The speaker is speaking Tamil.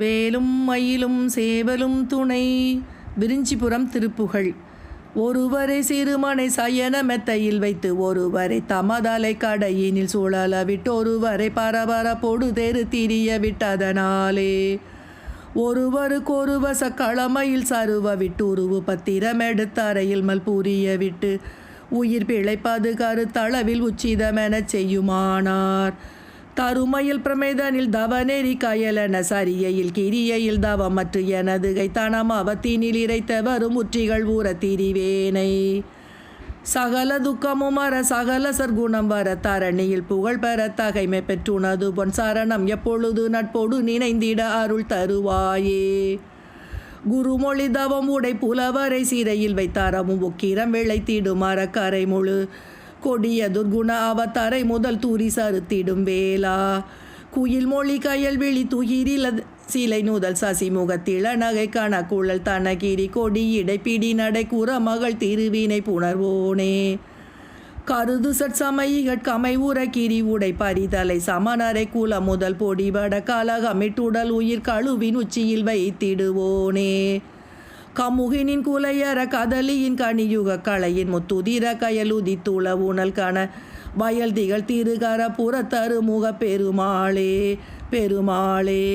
வேலும் மயிலும் சேவலும் துணை. விரிஞ்சிபுரம் திருப்புகழ். ஒருவரை சிறுமனை சயன மெத்தையில் வைத்து ஒருவரை தமதலை கடையினில் சூழல விட்டு ஒருவரை பரபர பொடு தெரு திரிய விட்டதனாலே. ஒருவருக்கொருவ சக்களமையில் சருவ விட்டு உருவு பத்திரம் எடுத்த அறையில் மல் புரிய விட்டு உயிர் பிழைப்பது கருத்தளவில் உச்சிதமெனச் செய்யுமானார். தருமையில் பிரமேதனில் தவநெறி கயலன சரியையில் கிரியையில் தவமற்று எனது கைத்தானம் அவத்தினில் இறைத்த வரும் உற்றிகள் ஊற திரிவேனை. சகல துக்கமும் வர சகல சர்க்குணம் வர தரணியில் புகழ் பெற தகைமை பெற்றுனது பொன் சரணம் எப்பொழுது நட்போடு நினைந்திட அருள் தருவாயே. குருமொழி தவம் உடை புலவரை சிறையில் வைத்தாரமும் உக்கிரம் விளைத்திடும் மரக்கரை முழு கொடிய துர்குண அவதாரை முதல் தூரி சறுத்திடும் வேளா. குயில் மொழி கயல் விழி துயிரில் சிலை நூதல் சசிமுகத்தில நகை கணக்குழல் தனகிரி கொடி இடைப்பிடி பிடி நடை கூற மகள் திருவினை புணர்வோனே. கருது சட்சமைகட் கமை உற கிரி உடை பரிதலை சமனரை குல முதல் பொடிபட கலகமிட்டுடல் உயிர் கழுவின் உச்சியில் வைத்திடுவோனே. கமுகினின் குலையற கதலியின் கனியுக களையின் முத்துதிர கயலுதி துள ஊனல் கண வயல் திகழ் திருகர புறத்தரு முக பெருமாளே பெருமாளே.